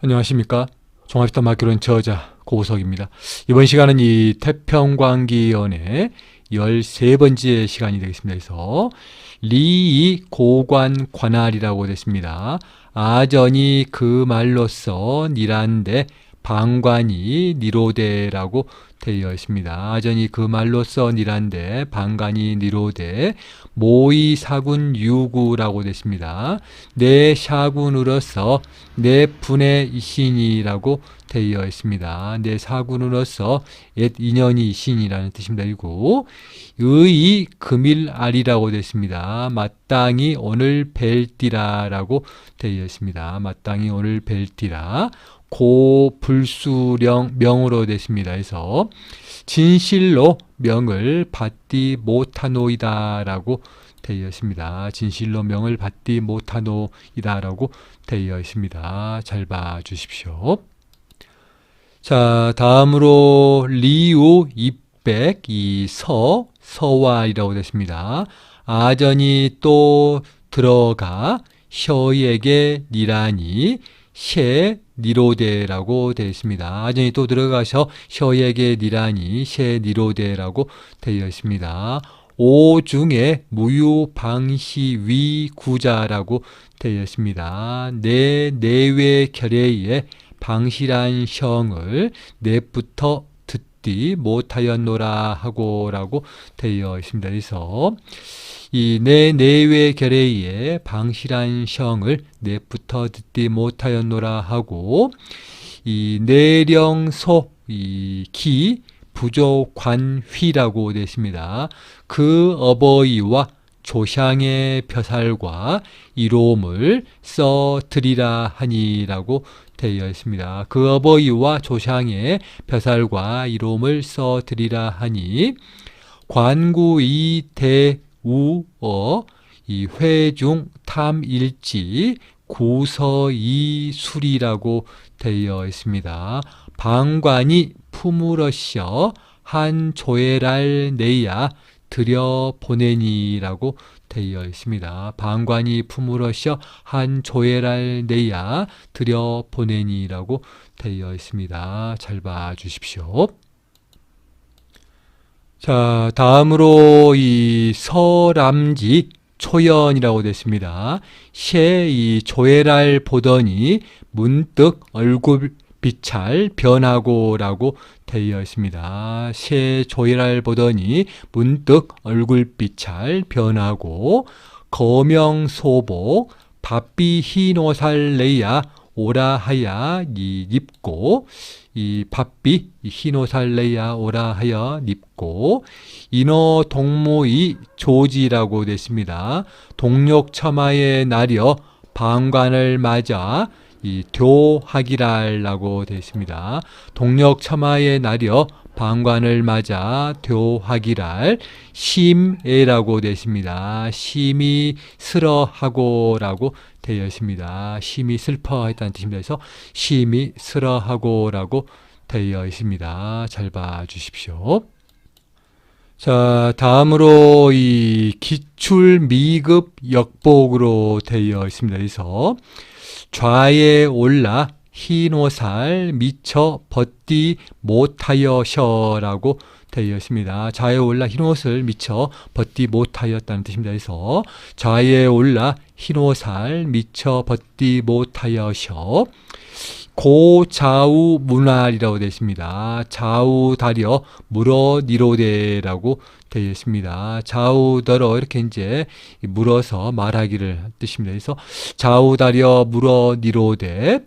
안녕하십니까. 종합시다 마교론 저자 고우석입니다. 이번 시간은 이 태평광기연의 13번째 시간이 되겠습니다. 그래서 리이 고관 관할이라고 됐습니다. 아전이 그 말로써 니란데 방관이 니로대라고 되어 있습니다. 아전이 그 말로써 니란데 방관이 니로대 모의 사군 유구라고 됐습니다. 내 샤군으로서 내 분의 이신이라고 되어 있습니다. 내 사군으로서 옛 인연이 이신이라는 뜻입니다. 그리고 의 금일 알이라고 됐습니다. 마땅히 오늘 뵐띠라라고 되어 있습니다. 마땅히 오늘 뵐띠라 고 불수령 명으로 됐습니다. 그래서 진실로 명을 받지 못하노이다라고 되어 있습니다. 진실로 명을 받지 못하노이다라고 되어 있습니다. 잘 봐 주십시오. 자, 다음으로 리우 입백 이서 서와이라고 됐습니다. 아전이 또 들어가 셔에게 니라니 셰 니로데라고 되어 있습니다. 아전이 또 들어가서 셔에게 니라니 셰 니로데라고 되어 있습니다. 오 중에 무유 방시 위 구자라고 되어 있습니다. 내 내외 결의에 방시란 성을 넷부터 듣지 못하였노라 하고라고 되어 있습니다. 그래서 이 내 내외 결의에 방시란 성을 넷부터 듣지 못하였노라 하고 이 내령소 이기 부조관휘라고 되어 있습니다. 그 어버이와 조상의 벼살과 이롬을 써드리라 하니라고 되어 있습니다. 그 어버이와 조상의 벼살과 이롬을 써드리라 하니 관구이 대우어 이 회중 탐일지 구서이 술이라고 되어 있습니다. 방관이 품으러셔 한 조회랄 내야 들여 보내니라고 되어 있습니다. 방관이 품으러셔 한 조회랄 내야 들여 보내니라고 되어 있습니다. 잘 봐 주십시오. 자, 다음으로 이 서람지 초연이라고 됐습니다. 셰이 조회랄 보더니 문득 얼굴 빛잘 변하고라고 되어 있습니다. 새 조이랄 보더니 문득 얼굴빛잘 변하고 거명 소복 바삐 흰옷살레야 오라하야 이 입고 이 바삐 흰옷살레야 오라하여 입고 인어 동무이 조지라고 됐습니다. 동력 처마에 나려 방관을 맞아 이 교학이랄라고 되어 있습니다. 동력 처마에 나려 방관을 맞아 교학이랄 심에라고 되어 있습니다. 심이 슬어하고라고 되어 있습니다. 심이 슬퍼했다는 뜻입니다. 그래서 심이 슬어하고라고 되어 있습니다. 잘 봐 주십시오. 자, 다음으로 이 기출 미급 역복으로 되어 있습니다. 그래서 좌에 올라 흰옷살 미처 벗디 못하여셔라고 되어 있습니다. 좌에 올라 흰옷을 미처 벗디 못하였다는 뜻입니다. 그래서 좌에 올라 흰옷살 미처 벗디 못하여셔 고좌우 문활이라고 되어 있습니다. 좌우 다려 물어 니로대라고 되어 있습니다. 좌우 더러 이렇게 이제 물어서 말하기를 뜻입니다. 그래서 좌우 다려 물어 니로대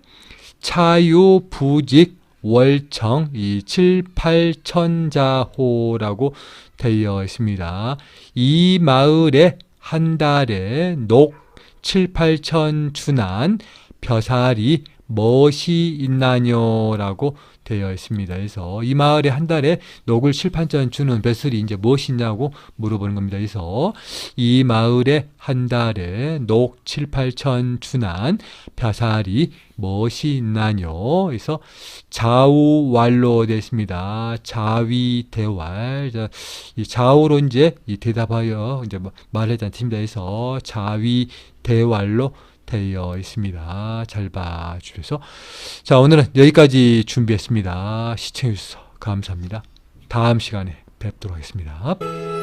차유 부직 월청 이 7, 8천자호라고 되어 있습니다. 이 마을에 한 달에 녹 7, 8천 준한 벼살이 멋이 있나뇨라고 되어 있습니다. 그래서 이 마을에 한 달에 녹을 7, 8천 주는 벼슬이 이제 무엇이냐고 물어보는 겁니다. 그래서 이 마을에 한 달에 녹 7, 8천 준한 벼살이 무엇이 있나뇨? 그래서 좌우왈로 됐습니다. 자위 대왈. 자, 이 좌우로 이제 이 대답하여 이제 말했다는 뜻입니다. 그래서 자위 대왈로 되어 있습니다. 잘 봐주셔서. 자, 오늘은 여기까지 준비했습니다. 시청해주셔서 감사합니다. 다음 시간에 뵙도록 하겠습니다.